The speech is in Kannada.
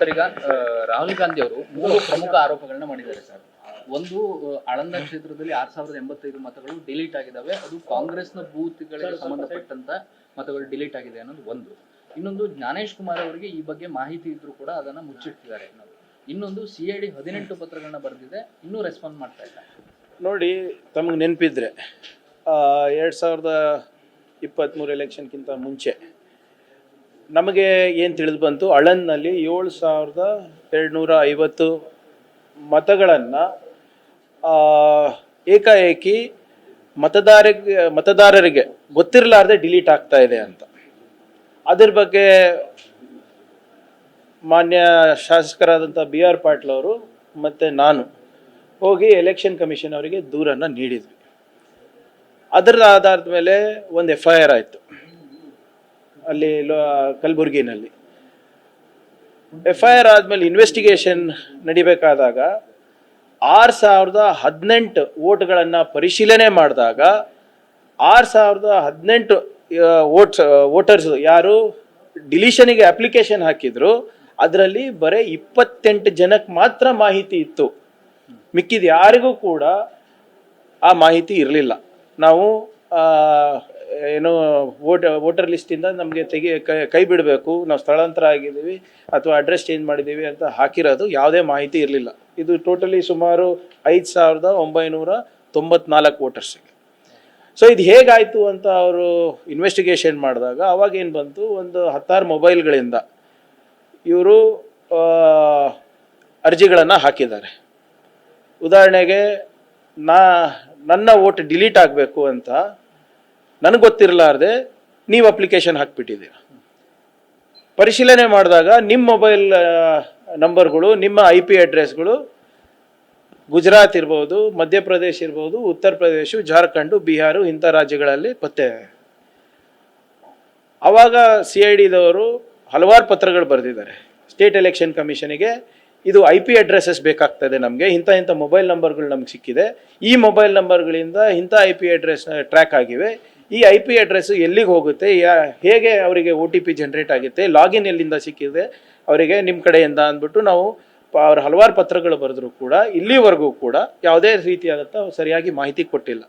ಸರ್ ಈಗ ರಾಹುಲ್ ಗಾಂಧಿ ಅವರು ಮೂರು ಪ್ರಮುಖ ಆರೋಪಗಳನ್ನ ಮಾಡಿದ್ದಾರೆ ಸರ್. ಒಂದು ಆಳಂದ ಕ್ಷೇತ್ರದಲ್ಲಿ ಆರ್ ಸಾವಿರದ ಎಂಬತ್ತೈದು ಮತಗಳು ಡಿಲೀಟ್ ಆಗಿದ್ದಾವೆ ಅದು ಕಾಂಗ್ರೆಸ್ನ ಬೂತ್ಗಳಿಗೆ ಸಂಬಂಧಪಟ್ಟಂತ ಮತಗಳು ಡಿಲೀಟ್ ಆಗಿದೆ ಅನ್ನೋದು ಒಂದು. ಇನ್ನೊಂದು ಜ್ಞಾನೇಶ್ ಕುಮಾರ್ ಅವರಿಗೆ ಈ ಬಗ್ಗೆ ಮಾಹಿತಿ ಇದ್ರೂ ಕೂಡ ಅದನ್ನ ಮುಚ್ಚಿಟ್ಟಿದ್ದಾರೆ ಅನ್ನೋದು ಇನ್ನೊಂದು ಸಿ ಐ ಡಿ ಹದಿನೆಂಟು ಪತ್ರಗಳನ್ನ ಬರೆದಿದೆ. ಇನ್ನೂ ರೆಸ್ಪಾಂಡ್ ಮಾಡ್ತಾ ಇಲ್ಲ. ನೋಡಿ ತಮಗೆ ನೆನಪಿದ್ರೆ ಎರಡ್ ಸಾವಿರದ ಇಪ್ಪತ್ತ್ಮೂರು ಎಲೆಕ್ಷನ್ಗಿಂತ ಮುಂಚೆ ನಮಗೆ ಏನು ತಿಳಿದು ಬಂತು? ಅಳನ್ನಲ್ಲಿ ಏಳು ಸಾವಿರದ ಎರಡುನೂರ ಐವತ್ತು ಮತಗಳನ್ನು ಏಕಾಏಕಿ ಮತದಾರರಿಗೆ ಮತದಾರರಿಗೆ ಗೊತ್ತಿರಲಾರ್ದೆ ಡಿಲೀಟ್ ಆಗ್ತಾ ಇದೆ ಅಂತ. ಅದ್ರ ಬಗ್ಗೆ ಮಾನ್ಯ ಶಾಸಕರಾದಂಥ ಬಿ ಆರ್ ಪಾಟೀಲ್ ಅವರು ಮತ್ತು ನಾನು ಹೋಗಿ ಎಲೆಕ್ಷನ್ ಕಮಿಷನ್ ಅವರಿಗೆ ದೂರನ್ನು ನೀಡಿದ್ವಿ. ಅದರ ಆಧಾರದ ಮೇಲೆ ಒಂದು ಎಫ್ ಐ ಆರ್ ಆಯಿತು. ಅಲ್ಲಿ ಕಲಬುರಗಿನಲ್ಲಿ. ಎಫ್ ಐ ಆರ್ ಆದಮೇಲೆ ಇನ್ವೆಸ್ಟಿಗೇಷನ್ ನಡಿಬೇಕಾದಾಗ ಆರು ಸಾವಿರದ ಹದಿನೆಂಟು ಓಟ್ಗಳನ್ನು ಪರಿಶೀಲನೆ ಮಾಡಿದಾಗ ಆರು ಸಾವಿರದ ಹದಿನೆಂಟು ವೋಟ್ಸ್ ವೋಟರ್ಸ್ ಯಾರು ಡಿಲಿಷನಿಗೆ ಅಪ್ಲಿಕೇಶನ್ ಹಾಕಿದ್ರು, ಅದರಲ್ಲಿ ಬರೀ ಇಪ್ಪತ್ತೆಂಟು ಜನಕ್ಕೆ ಮಾತ್ರ ಮಾಹಿತಿ ಇತ್ತು. ಮಿಕ್ಕಿದ ಯಾರಿಗೂ ಕೂಡ ಆ ಮಾಹಿತಿ ಇರಲಿಲ್ಲ. ನಾವು ಏನು ವೋಟ್ ವೋಟರ್ ಲಿಸ್ಟಿಂದ ನಮಗೆ ತೆಗಿ, ಕೈ- ಬಿಡಬೇಕು, ನಾವು ಸ್ಥಳಾಂತರ ಆಗಿದ್ದೀವಿ ಅಥವಾ ಅಡ್ರೆಸ್ ಚೇಂಜ್ ಮಾಡಿದ್ದೀವಿ ಅಂತ ಹಾಕಿರೋದು ಯಾವುದೇ ಮಾಹಿತಿ ಇರಲಿಲ್ಲ. ಇದು ಟೋಟಲಿ ಸುಮಾರು ಐದು ಸಾವಿರದ ಒಂಬೈನೂರ ತೊಂಬತ್ನಾಲ್ಕು ವೋಟರ್ಸಿಗೆ ಸೊ ಇದು ಹೇಗಾಯಿತು ಅಂತ ಅವರು ಇನ್ವೆಸ್ಟಿಗೇಷನ್ ಮಾಡಿದಾಗ ಅವಾಗೇನು ಬಂತು? ಒಂದು ಹತ್ತಾರು ಮೊಬೈಲ್ಗಳಿಂದ ಇವರು ಅರ್ಜಿಗಳನ್ನು ಹಾಕಿದ್ದಾರೆ. ಉದಾಹರಣೆಗೆ, ನಾ, ನನ್ನ ವೋಟ್ ಡಿಲೀಟ್ ಆಗಬೇಕು ಅಂತ ನನಗೆ ಗೊತ್ತಿರಲಾರ್ದೆ ನೀವು ಅಪ್ಲಿಕೇಶನ್ ಹಾಕ್ಬಿಟ್ಟಿದ್ದೀರ. ಪರಿಶೀಲನೆ ಮಾಡಿದಾಗ ನಿಮ್ಮ ಮೊಬೈಲ್ ನಂಬರ್ಗಳು ನಿಮ್ಮ ಐ ಪಿ ಅಡ್ರೆಸ್ಗಳು ಗುಜರಾತ್ ಇರ್ಬೋದು, ಮಧ್ಯಪ್ರದೇಶ ಇರ್ಬೋದು, ಉತ್ತರ ಪ್ರದೇಶ, ಜಾರ್ಖಂಡು, ಬಿಹಾರು ಇಂಥ ರಾಜ್ಯಗಳಲ್ಲಿ ಪತ್ತೆ. ಆವಾಗ ಸಿ ಐ ಡಿದವರು ಹಲವಾರು ಪತ್ರಗಳು ಬರೆದಿದ್ದಾರೆ. ಸ್ಟೇಟ್ ಎಲೆಕ್ಷನ್ ಕಮಿಷನಿಗೆ ಇದು ಐ ಪಿ ಅಡ್ರೆಸಸ್ ಬೇಕಾಗ್ತದೆ ನಮಗೆ. ಇಂಥ ಇಂಥ ಮೊಬೈಲ್ ನಂಬರ್ಗಳು ನಮ್ಗೆ ಸಿಕ್ಕಿದೆ. ಈ ಮೊಬೈಲ್ ನಂಬರ್ಗಳಿಂದ ಇಂಥ ಐ ಪಿ ಅಡ್ರೆಸ್ ಟ್ರ್ಯಾಕ್ ಆಗಿವೆ. ಈ ಐ ಪಿ ಅಡ್ರೆಸ್ ಎಲ್ಲಿಗೆ ಹೋಗುತ್ತೆ? ಹೇಗೆ ಅವರಿಗೆ ಒ ಟಿ ಪಿ ಜನ್ರೇಟ್ ಆಗುತ್ತೆ? ಲಾಗಿನ್ ಎಲ್ಲಿಂದ ಸಿಕ್ಕಿದೆ? ಅವರಿಗೆ ನಿಮ್ಮ ಕಡೆಯಿಂದ ಅಂದ್ಬಿಟ್ಟು ನಾವು ಅವ್ರು ಹಲವಾರು ಪತ್ರಗಳು ಬರೆದ್ರು ಕೂಡ ಇಲ್ಲಿವರೆಗೂ ಕೂಡ ಯಾವುದೇ ರೀತಿಯಾದಂಥ ಸರಿಯಾಗಿ ಮಾಹಿತಿ ಕೊಟ್ಟಿಲ್ಲ.